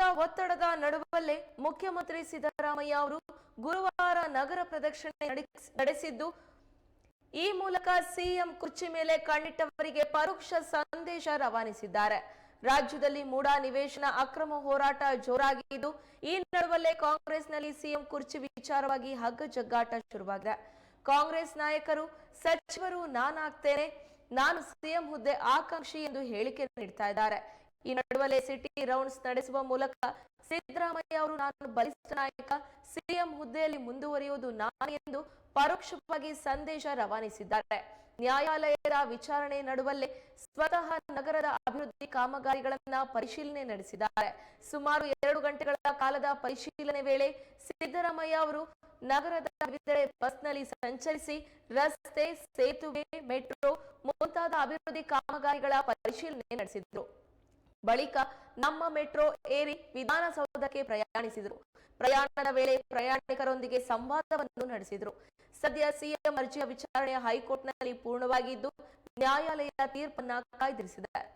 ಹಗರಣದ ಒತ್ತಡದ ನಡುವಲ್ಲೇ ಮುಖ್ಯಮಂತ್ರಿ ಸಿದ್ದರಾಮಯ್ಯ ಅವರು ಗುರುವಾರ ನಗರ ಪ್ರದಕ್ಷಿಣೆ ನಡೆಸ್- ನಡೆಸಿದ್ದು, ಈ ಮೂಲಕ ಸಿಎಂ ಕುರ್ಚಿ ಮೇಲೆ ಕಣ್ಣಿಟ್ಟವರಿಗೆ ಪರೋಕ್ಷ ಸಂದೇಶ ರವಾನಿಸಿದ್ದಾರೆ. ರಾಜ್ಯದಲ್ಲಿ ಮೂಡ ನಿವೇಶನ ಅಕ್ರಮ ಹೋರಾಟ ಜೋರಾಗಿದ್ದು, ಈ ನಡುವಲ್ಲೇ ಕಾಂಗ್ರೆಸ್ನಲ್ಲಿ ಸಿಎಂ ಕುರ್ಚಿ ವಿಚಾರವಾಗಿ ಹಗ್ಗ ಜಗ್ಗಾಟ ಶುರುವಾಗಿದೆ. ಕಾಂಗ್ರೆಸ್ ನಾಯಕರು, ಸಚಿವರು ನಾನಾಗ್ತೇನೆ, ನಾನು ಸಿಎಂ ಹುದ್ದೆ ಆಕಾಂಕ್ಷಿ ಎಂದು ಹೇಳಿಕೆ ನೀಡ್ತಾ ಇದ್ದಾರೆ. ಈ ನಡುವಲ್ಲೇ ಸಿಟಿ ರೌಂಡ್ಸ್ ನಡೆಸುವ ಮೂಲಕ ಸಿದ್ದರಾಮಯ್ಯ ಅವರು ನಾನು ಬಲಿಷ್ಠ ನಾಯಕ, ಸಿಎಂ ಹುದ್ದೆಯಲ್ಲಿ ಮುಂದುವರಿಯುವುದು ನಾನು ಎಂದು ಪರೋಕ್ಷವಾಗಿ ಸಂದೇಶ ರವಾನಿಸಿದ್ದಾರೆ. ನ್ಯಾಯಾಲಯದ ವಿಚಾರಣೆ ನಡುವಲ್ಲೇ ಸ್ವತಃ ನಗರದ ಅಭಿವೃದ್ಧಿ ಕಾಮಗಾರಿಗಳನ್ನ ಪರಿಶೀಲನೆ ನಡೆಸಿದ್ದಾರೆ. ಸುಮಾರು ಎರಡು ಗಂಟೆಗಳ ಕಾಲದ ಪರಿಶೀಲನೆ ವೇಳೆ ಸಿದ್ದರಾಮಯ್ಯ ಅವರು ನಗರದ ವಿವಿಧೆಡೆ ಬಸ್ನಲ್ಲಿ ಸಂಚರಿಸಿ ರಸ್ತೆ, ಸೇತುವೆ, ಮೆಟ್ರೋ ಮುಂತಾದ ಅಭಿವೃದ್ಧಿ ಕಾಮಗಾರಿಗಳ ಪರಿಶೀಲನೆ ನಡೆಸಿದ್ರು. ಬಳಿಕ ನಮ್ಮ ಮೆಟ್ರೋ ಏರಿ ವಿಧಾನಸೌಧಕ್ಕೆ ಪ್ರಯಾಣಿಸಿದರು. ಪ್ರಯಾಣದ ವೇಳೆ ಪ್ರಯಾಣಿಕರೊಂದಿಗೆ ಸಂವಾದವನ್ನು ನಡೆಸಿದರು. ಸದ್ಯ ಸಿಎಂ ಅರ್ಜಿಯ ವಿಚಾರಣೆ ಹೈಕೋರ್ಟ್ನಲ್ಲಿ ಪೂರ್ಣವಾಗಿದ್ದು ನ್ಯಾಯಾಲಯ ತೀರ್ಪನ್ನ ಕಾಯ್ದಿರಿಸಿದೆ.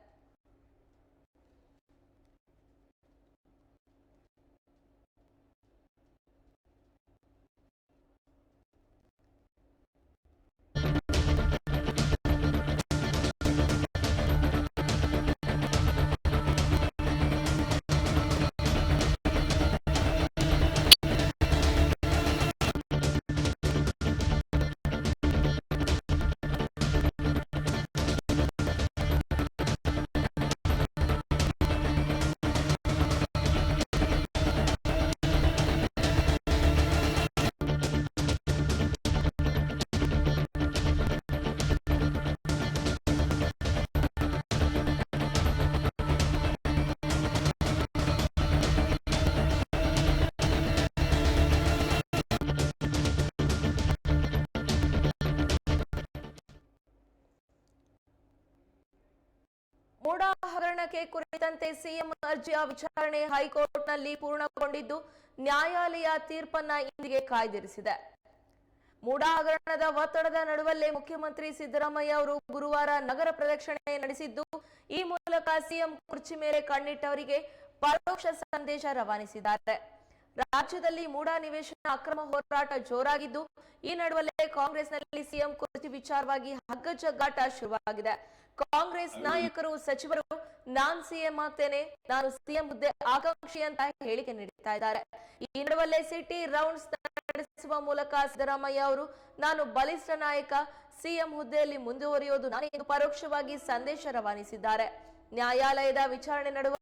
ಮೂಡ ಹಗರಣಕ್ಕೆ ಕುರಿತಂತೆ ಸಿಎಂ ಅರ್ಜಿಯ ವಿಚಾರಣೆ ಹೈಕೋರ್ಟ್ನಲ್ಲಿ ಪೂರ್ಣಗೊಂಡಿದ್ದು ನ್ಯಾಯಾಲಯ ತೀರ್ಪನ್ನ ಇಂದಿಗೆ ಕಾಯ್ದಿರಿಸಿದೆ. ಮೂಡ ಹಗರಣದ ಒತ್ತಡದ ನಡುವಲ್ಲೇ ಮುಖ್ಯಮಂತ್ರಿ ಸಿದ್ದರಾಮಯ್ಯ ಅವರು ಗುರುವಾರ ನಗರ ಪ್ರದಕ್ಷಿಣೆ ನಡೆಸಿದ್ದು, ಈ ಮೂಲಕ ಸಿಎಂ ಕುರ್ಚಿ ಮೇಲೆ ಕಣ್ಣಿಟ್ಟವರಿಗೆ ಪರೋಕ್ಷ ಸಂದೇಶ ರವಾನಿಸಿದ್ದಾರೆ. ರಾಜ್ಯದಲ್ಲಿ ಮೂಡ ನಿವೇಶನ ಅಕ್ರಮ ಹೋರಾಟ ಜೋರಾಗಿದ್ದು, ಈ ನಡುವಲ್ಲೇ ಕಾಂಗ್ರೆಸ್ನಲ್ಲಿ ಸಿಎಂ ಕುರ್ಚಿ ವಿಚಾರವಾಗಿ ಹಗ್ಗಜಗ್ಗಾಟ ಶುರುವಾಗಿದೆ. ಕಾಂಗ್ರೆಸ್ ನಾಯಕರು, ಸಚಿವರು, ನಾನ್ ಸಿಎಂ ಆಗ್ತೇನೆ, ನಾನು ಸಿಎಂ ಹುದ್ದೆ ಆಕಾಂಕ್ಷಿ ಅಂತ ಹೇಳಿಕೆ ನೀಡುತ್ತಾ ಇದ್ದಾರೆ. ಈ ನಡುವಲ್ಲೇ ಸಿಟಿ ರೌಂಡ್ಸ್ ನಡೆಸುವ ಮೂಲಕ ಸಿದ್ದರಾಮಯ್ಯ ಅವರು, ನಾನು ಬಲಿಷ್ಠ ನಾಯಕ, ಸಿಎಂ ಹುದ್ದೆಯಲ್ಲಿ ಮುಂದುವರಿಯೋದು ನಾನು ಪರೋಕ್ಷವಾಗಿ ಸಂದೇಶ ರವಾನಿಸಿದ್ದಾರೆ. ನ್ಯಾಯಾಲಯದ ವಿಚಾರಣೆ ನಡುವ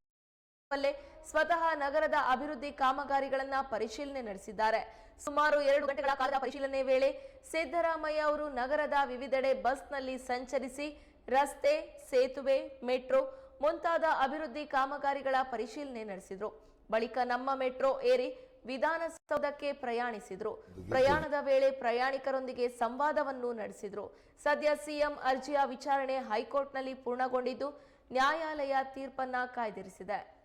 ಸ್ವತಃ ನಗರದ ಅಭಿವೃದ್ಧಿ ಕಾಮಗಾರಿಗಳನ್ನ ಪರಿಶೀಲನೆ ನಡೆಸಿದ್ದಾರೆ. ಸುಮಾರು ಎರಡು ಗಂಟೆಗಳ ಕಾಲದ ಪರಿಶೀಲನೆ ವೇಳೆ ಸಿದ್ದರಾಮಯ್ಯ ಅವರು ನಗರದ ವಿವಿಧೆಡೆ ಬಸ್ನಲ್ಲಿ ಸಂಚರಿಸಿ ರಸ್ತೆ, ಸೇತುವೆ, ಮೆಟ್ರೋ ಮುಂತಾದ ಅಭಿವೃದ್ಧಿ ಕಾಮಗಾರಿಗಳ ಪರಿಶೀಲನೆ ನಡೆಸಿದ್ರು. ಬಳಿಕ ನಮ್ಮ ಮೆಟ್ರೋ ಏರಿ ವಿಧಾನಸೌಧಕ್ಕೆ ಪ್ರಯಾಣಿಸಿದ್ರು. ಪ್ರಯಾಣದ ವೇಳೆ ಪ್ರಯಾಣಿಕರೊಂದಿಗೆ ಸಂವಾದವನ್ನು ನಡೆಸಿದ್ರು. ಸದ್ಯ ಸಿಎಂ ಅರ್ಜಿಯ ವಿಚಾರಣೆ ಹೈಕೋರ್ಟ್ನಲ್ಲಿ ಪೂರ್ಣಗೊಂಡಿದ್ದು ನ್ಯಾಯಾಲಯ ತೀರ್ಪನ್ನ ಕಾಯ್ದಿರಿಸಿದೆ.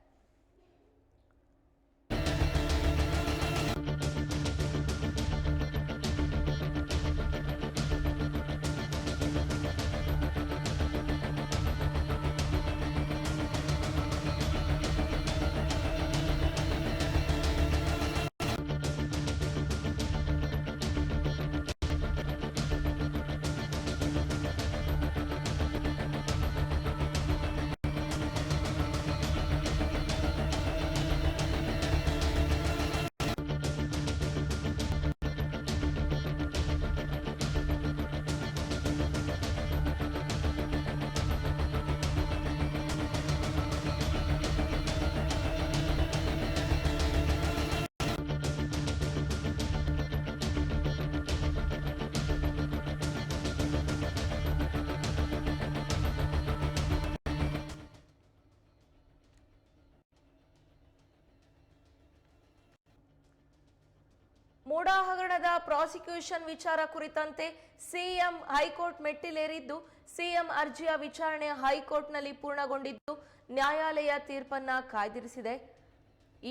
ಮೂಡಾ ಹಗರಣದ ಪ್ರಾಸಿಕ್ಯೂಷನ್ ವಿಚಾರ ಕುರಿತಂತೆ ಸಿಎಂ ಹೈಕೋರ್ಟ್ ಮೆಟ್ಟಿಲೇರಿದ್ದು, ಸಿಎಂ ಅರ್ಜಿಯ ವಿಚಾರಣೆ ಹೈಕೋರ್ಟ್ನಲ್ಲಿ ಪೂರ್ಣಗೊಂಡಿದ್ದು ನ್ಯಾಯಾಲಯ ತೀರ್ಪನ್ನ ಕಾಯ್ದಿರಿಸಿದೆ.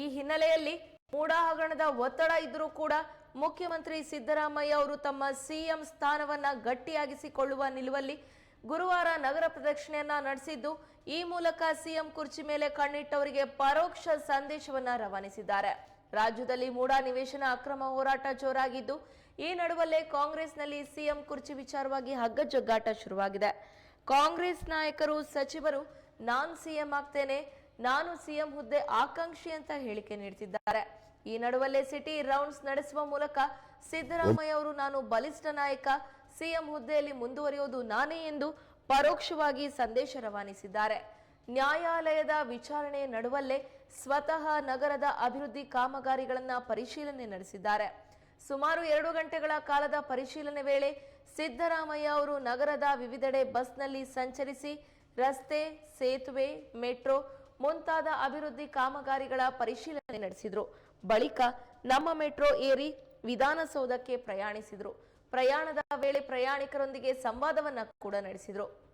ಈ ಹಿನ್ನೆಲೆಯಲ್ಲಿ ಮೂಡಾ ಹಗರಣದ ಒತ್ತಡ ಇದ್ದರೂ ಕೂಡ ಮುಖ್ಯಮಂತ್ರಿ ಸಿದ್ದರಾಮಯ್ಯ ಅವರು ತಮ್ಮ ಸಿಎಂ ಸ್ಥಾನವನ್ನ ಗಟ್ಟಿಯಾಗಿಸಿಕೊಳ್ಳುವ ನಿಲುವಲ್ಲಿ ಗುರುವಾರ ನಗರ ಪ್ರದಕ್ಷಿಣೆಯನ್ನ ನಡೆಸಿದ್ದು, ಈ ಮೂಲಕ ಸಿಎಂ ಕುರ್ಚಿ ಮೇಲೆ ಕಣ್ಣಿಟ್ಟವರಿಗೆ ಪರೋಕ್ಷ ಸಂದೇಶವನ್ನ ರವಾನಿಸಿದ್ದಾರೆ. ರಾಜ್ಯದಲ್ಲಿ ಮೂಡಾ ನಿವೇಶನ ಅಕ್ರಮ ಹೋರಾಟ ಜೋರಾಗಿದ್ದು, ಈ ನಡುವಲ್ಲೇ ಕಾಂಗ್ರೆಸ್ನಲ್ಲಿ ಸಿಎಂ ಕುರ್ಚಿ ವಿಚಾರವಾಗಿ ಹಗ್ಗಜಗ್ಗಾಟ ಶುರುವಾಗಿದೆ. ಕಾಂಗ್ರೆಸ್ ನಾಯಕರು, ಸಚಿವರು, ನಾನ್ ಸಿಎಂ ಆಗ್ತೇನೆ, ನಾನು ಸಿಎಂ ಹುದ್ದೆ ಆಕಾಂಕ್ಷಿ ಅಂತ ಹೇಳಿಕೆ ನೀಡುತ್ತಿದ್ದಾರೆ ಈ ನಡುವಲ್ಲೇ ಸಿಟಿ ರೌಂಡ್ಸ್ ನಡೆಸುವ ಮೂಲಕ ಸಿದ್ದರಾಮಯ್ಯ ಅವರು, ನಾನು ಬಲಿಷ್ಠ ನಾಯಕ, ಸಿಎಂ ಹುದ್ದೆಯಲ್ಲಿ ಮುಂದುವರಿಯೋದು ನಾನೇ ಎಂದು ಪರೋಕ್ಷವಾಗಿ ಸಂದೇಶ ರವಾನಿಸಿದ್ದಾರೆ. ನ್ಯಾಯಾಲಯದ ವಿಚಾರಣೆ ನಡುವಲ್ಲೇ ಸ್ವತಃ ನಗರದ ಅಭಿವೃದ್ಧಿ ಕಾಮಗಾರಿಗಳನ್ನ ಪರಿಶೀಲನೆ ನಡೆಸಿದ್ದಾರೆ. ಸುಮಾರು ಎರಡು ಗಂಟೆಗಳ ಕಾಲದ ಪರಿಶೀಲನೆ ವೇಳೆ ಸಿದ್ದರಾಮಯ್ಯ ಅವರು ನಗರದ ವಿವಿಧೆಡೆ ಬಸ್ನಲ್ಲಿ ಸಂಚರಿಸಿ ರಸ್ತೆ, ಸೇತುವೆ, ಮೆಟ್ರೋ ಮುಂತಾದ ಅಭಿವೃದ್ಧಿ ಕಾಮಗಾರಿಗಳ ಪರಿಶೀಲನೆ ನಡೆಸಿದ್ರು. ಬಳಿಕ ನಮ್ಮ ಮೆಟ್ರೋ ಏರಿ ವಿಧಾನಸೌಧಕ್ಕೆ ಪ್ರಯಾಣಿಸಿದ್ರು. ಪ್ರಯಾಣದ ವೇಳೆ ಪ್ರಯಾಣಿಕರೊಂದಿಗೆ ಸಂವಾದವನ್ನ ಕೂಡ ನಡೆಸಿದ್ರು.